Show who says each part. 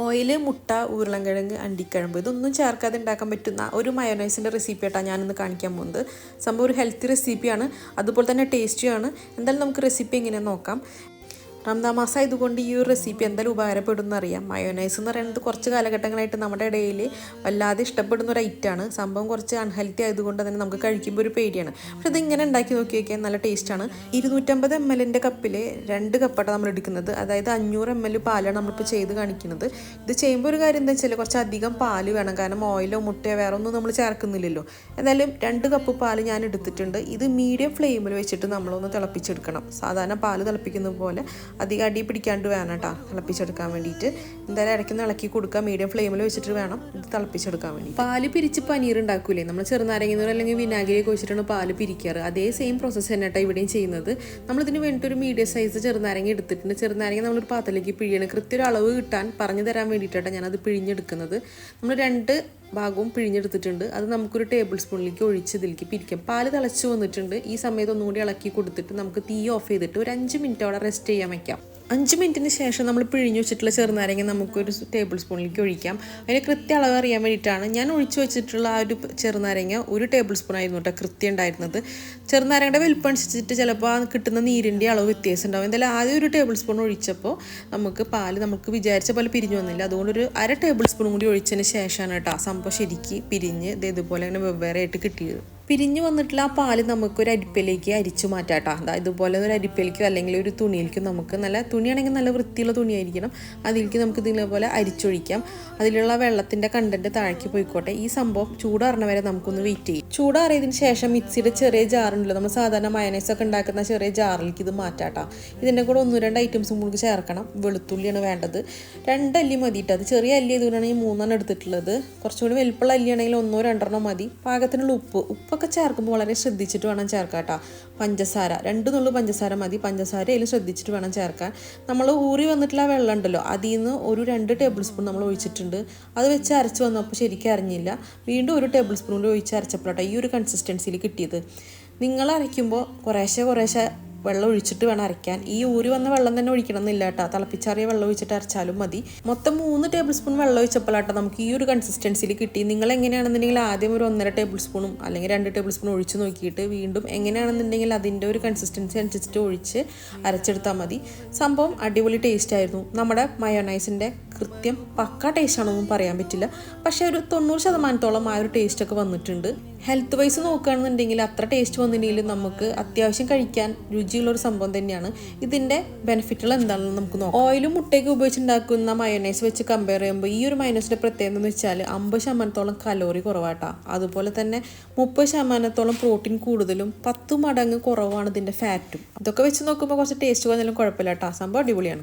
Speaker 1: Oil മുട്ട ഉരുളൻകിഴങ്ങ് അണ്ടിക്കിഴമ്പ് ഇതൊന്നും ചേർക്കാതെ ഉണ്ടാക്കാൻ പറ്റുന്ന ഒരു മയോനൈസിന്റെ റെസിപ്പി ആയിട്ടാണ് ഞാനിന്ന് കാണിക്കാൻ പോകുന്നത്. സംഭവം ഒരു ഹെൽത്തി റെസിപ്പിയാണ്. അതുപോലെ തന്നെ ടേസ്റ്റിയാണ് എന്തായാലും നമുക്ക് റെസിപ്പി എങ്ങനെയാണെന്ന് നോക്കാം. റംദാ മാസമായതുകൊണ്ട് ഈ ഒരു റെസിപ്പി എന്തായാലും ഉപകാരപ്പെടും അറിയാം. മയോനൈസ് എന്ന് പറയുന്നത് കുറച്ച് കാലഘട്ടങ്ങളായിട്ട് നമ്മുടെ ഇടയിൽ വല്ലാതെ ഇഷ്ടപ്പെടുന്ന ഒരു ഐറ്റമാണ് സംഭവം കുറച്ച് അൺഹെൽത്തി ആയതുകൊണ്ട് തന്നെ നമുക്ക് കഴിക്കുമ്പോൾ ഒരു പേടിയാണ്. പക്ഷെ ഇത് ഇങ്ങനെ ഉണ്ടാക്കി നോക്കി നോക്കിയാൽ നല്ല ടേസ്റ്റാണ് ഇരുന്നൂറ്റമ്പത് എം എല്ലിന്റെ കപ്പിൽ രണ്ട് കപ്പാണ് നമ്മൾ എടുക്കുന്നത്. അതായത് അഞ്ഞൂറ് എം എൽ പാലാണ് നമ്മളിപ്പോൾ ചെയ്ത് കാണിക്കുന്നത്. ഇത് ചെയ്യുമ്പോൾ ഒരു കാര്യം എന്താ വെച്ചാൽ കുറച്ച് അധികം പാൽ വേണം. കാരണം ഓയിലോ മുട്ടയോ വേറെ ഒന്നും നമ്മൾ ചേർക്കുന്നില്ലല്ലോ. എന്തായാലും രണ്ട് കപ്പ് പാൽ ഞാൻ എടുത്തിട്ടുണ്ട്. ഇത് മീഡിയം ഫ്ലെയിമിൽ വെച്ചിട്ട് നമ്മളൊന്ന് തിളപ്പിച്ചെടുക്കണം. സാധാരണ പാൽ തിളപ്പിക്കുന്ന പോലെ. അധികം അടി പിടിക്കാണ്ട് വേണം കേട്ടോ തിളപ്പിച്ചെടുക്കാൻ വേണ്ടിയിട്ട്. എന്തായാലും ഇടയ്ക്ക് ഇളക്കി കൊടുക്കുക. മീഡിയം ഫ്ലെയിമിൽ വെച്ചിട്ട് വേണം ഇത് തിളപ്പിച്ചെടുക്കാൻ വേണ്ടി പാൽ പിരിച്ച് പനീർ ഉണ്ടാക്കൂലേ നമ്മൾ ചെറുനാരങ്ങ അല്ലെങ്കിൽ വിനാഗിരി വെച്ചിട്ടാണ് പാൽ പിരിക്കാറ്. അതേ സെയിം പ്രോസസ്സ് തന്നെ കേട്ടോ ഇവിടെയും ചെയ്യുന്നത്. നമ്മളിതിന് വേണ്ടിയിട്ട് ഒരു മീഡിയം സൈസ് ചെറുനാരങ്ങ എടുത്തിട്ടുണ്ട്. ചെറുനാരങ്ങ നമ്മളൊരു പാത്രത്തിലേക്ക് പിഴിയണം. കൃത്യ ഒരു അളവ് കിട്ടാൻ പറഞ്ഞു തരാൻ വേണ്ടിയിട്ടാണ് ഞാനത് പിഴിഞ്ഞെടുക്കുന്നത്. നമ്മൾ രണ്ട് ഭാഗവും പിഴിഞ്ഞെടുത്തിട്ടുണ്ട്. അത് നമുക്കൊരു ടേബിൾ സ്പൂണിലേക്ക് ഒഴിച്ച് ഇതിലേക്ക് പിരിക്കാം. പാൽ തിളച്ച് വന്നിട്ടുണ്ട്. ഈ സമയത്ത് ഒന്നുകൂടി ഇളക്കി കൊടുത്തിട്ട് നമുക്ക് തീ ഓഫ് ചെയ്തിട്ട് ഒരു അഞ്ച് മിനിറ്റ് അവിടെ റെസ്റ്റ് ചെയ്യാൻ വെക്കാം. അഞ്ച് മിനിറ്റിന് ശേഷം നമ്മൾ പിഴിഞ്ഞു വെച്ചിട്ടുള്ള ചെറുനാരങ്ങ നമുക്കൊരു ടേബിൾ സ്പൂണിലേക്ക് ഒഴിക്കാം. അതിന് കൃത്യ അളവ് അറിയാൻ വേണ്ടിയിട്ടാണ് ഞാൻ ഒഴിച്ചു വെച്ചിട്ടുള്ള ആ ഒരു ചെറുനാരങ്ങ ഒരു ടേബിൾ സ്പൂൺ ആയിരുന്നു കേട്ടോ കൃത്യം ഉണ്ടായിരുന്നത്. ചെറുനാരങ്ങയുടെ വലിപ്പം അനുസരിച്ചിട്ട് ചിലപ്പോൾ കിട്ടുന്ന നീരിന്റെ അളവ് വ്യത്യാസം ഉണ്ടാവും. എന്തായാലും ആദ്യം ഒരു ടേബിൾ സ്പൂൺ ഒഴിച്ചപ്പോൾ നമുക്ക് പാൽ നമുക്ക് വിചാരിച്ച പോലെ പിരിഞ്ഞു വന്നില്ല. അതുകൊണ്ട് ഒരു അര ടേബിൾ സ്പൂൺ കൂടി ഒഴിച്ചതിന് ശേഷമാണ് കേട്ടോ സംഭവം ശരിക്ക് പിരിഞ്ഞ് ഇത് ഇതുപോലെ അങ്ങനെ വെവ്വേറെ ആയിട്ട് കിട്ടിയത്. പിരിഞ്ഞു വന്നിട്ടുള്ള ആ പാൽ നമുക്കൊരു അരിപ്പയിലേക്ക് അരിച്ചു മാറ്റാട്ടോ. അതാ ഇതുപോലെ ഒരു അരിപ്പയിലേക്കോ അല്ലെങ്കിൽ ഒരു തുണിയിലേക്കോ നമുക്ക് നല്ല തുണിയാണെങ്കിൽ നല്ല വൃത്തിയുള്ള തുണിയായിരിക്കണം. അതിലേക്ക് നമുക്ക് ഇതേപോലെ അരിച്ചൊഴിക്കാം. അതിലുള്ള വെള്ളത്തിന്റെ കണ്ടന്റ് താഴേക്ക് പോയിക്കോട്ടെ. ഈ സംഭവം ചൂടാറണ വരെ നമുക്കൊന്ന് വെയിറ്റ് ചെയ്യും. ചൂടാറിയതിന് ശേഷം മിക്സിയുടെ ചെറിയ ജാറുണ്ടല്ലോ നമ്മൾ സാധാരണ മയനൈസ് ഉണ്ടാക്കുന്ന ചെറിയ ജാറിലേക്ക് ഇത് മാറ്റാട്ടോ. ഇതിന്റെ കൂടെ ഒന്ന് രണ്ട് ഐറ്റംസും നമുക്ക് ചേർക്കണം. വെളുത്തുള്ളിയാണ് വേണ്ടത്. രണ്ട് അല്ലി മതിയിട്ട് അത് ചെറിയ അല്ലി ആയതുകൊണ്ടാണ് ഈ മൂന്നെണ്ണം എടുത്തിട്ടുള്ളത്. കുറച്ചുകൂടി വലുപ്പുള്ള അല്ലിയാണെങ്കിൽ ഒന്നോ രണ്ടെണ്ണോ മതി. പാകത്തിനുള്ള ഉപ്പ്. ഉപ്പ് ഉപ്പൊക്കെ ചേർക്കുമ്പോൾ വളരെ ശ്രദ്ധിച്ചിട്ട് വേണം ചേർക്കാം കേട്ടോ പഞ്ചസാര രണ്ട് നുള്ളു പഞ്ചസാര മതി. പഞ്ചസാര അതിൽ ശ്രദ്ധിച്ചിട്ട് വേണം ചേർക്കാൻ. നമ്മൾ ഊറി വന്നിട്ടുള്ള വെള്ളം ഉണ്ടല്ലോ അതിൽ നിന്ന് ഒരു രണ്ട് ടേബിൾ സ്പൂൺ നമ്മൾ ഒഴിച്ചിട്ടുണ്ട്. അത് വെച്ച് അരച്ച് വന്നപ്പോൾ ശരിക്കും അറിഞ്ഞില്ല. വീണ്ടും ഒരു ടേബിൾ കൂടി ഒഴിച്ച് അരച്ചപ്പോഴാട്ടോ ഈ ഒരു കൺസിസ്റ്റൻസിയിൽ കിട്ടിയത്. നിങ്ങൾ അരയ്ക്കുമ്പോൾ കുറേശ്ശെ കുറേശ്ശെ വെള്ളം ഒഴിച്ചിട്ട് വേണം അരയ്ക്കാൻ. ഈ ഊരി വന്ന വെള്ളം തന്നെ ഒഴിക്കണം എന്നില്ല കേട്ടോ. തിളപ്പിച്ചാറിയ വെള്ളം ഒഴിച്ചിട്ട് അരച്ചാലും മതി. മൊത്തം മൂന്ന് ടേബിൾ സ്പൂൺ വെള്ളം ഒഴിച്ചപ്പോഴാട്ടോ നമുക്ക് ഈ ഒരു കൺസിസ്റ്റൻസിയിൽ കിട്ടി. നിങ്ങൾ എങ്ങനെയാണെന്നുണ്ടെങ്കിൽ ആദ്യം ഒരു ഒന്നര ടേബിൾ സ്പൂണും അല്ലെങ്കിൽ രണ്ട് ടേബിൾ സ്പൂൺ ഒഴിച്ച് നോക്കിയിട്ട് വീണ്ടും എങ്ങനെയാണെന്നുണ്ടെങ്കിൽ അതിന്റെ ഒരു കൺസിസ്റ്റൻസി അനുസരിച്ചിട്ട് ഒഴിച്ച് അരച്ചെടുത്താൽ മതി. സംഭവം അടിപൊളി ടേസ്റ്റ് ആയിരുന്നു. നമ്മുടെ മയോനൈസിന്റെ കൃത്യം പക്ക ടേസ്റ്റ് ആണെന്നും പറയാൻ പറ്റില്ല. പക്ഷേ ഒരു തൊണ്ണൂറ് ശതമാനത്തോളം ആ ഒരു ടേസ്റ്റ് ഒക്കെ വന്നിട്ടുണ്ട്. ഹെൽത്ത് വൈസ് നോക്കുകയാണെന്നുണ്ടെങ്കിൽ അത്ര ടേസ്റ്റ് വന്നിട്ടുണ്ടെങ്കിലും നമുക്ക് അത്യാവശ്യം കഴിക്കാൻ രുചിയുള്ള ഒരു സംഭവം തന്നെയാണ്. ഇതിന്റെ ബെനിഫിറ്റുകൾ എന്താണെന്ന് നമുക്ക് നോക്കാം. ഓയിലും മുട്ടയൊക്കെ ഉപയോഗിച്ചുണ്ടാക്കുന്ന മയോണൈസ് വെച്ച് കമ്പയർ ചെയ്യുമ്പോൾ ഈ ഒരു മയോനൈസിന്റെ പ്രത്യേകത എന്ന് വെച്ചാൽ അമ്പത് ശതമാനത്തോളം കലോറി കുറവാട്ടാ. അതുപോലെ തന്നെ മുപ്പത് ശതമാനത്തോളം പ്രോട്ടീൻ കൂടുതലും പത്ത് മടങ്ങ് കുറവാണ് ഇതിന്റെ ഫാറ്റും അതൊക്കെ വെച്ച് നോക്കുമ്പോൾ കുറച്ച് ടേസ്റ്റ് വന്നാലും കുഴപ്പമില്ല കേട്ടോ സംഭവം അടിപൊളിയാണ്.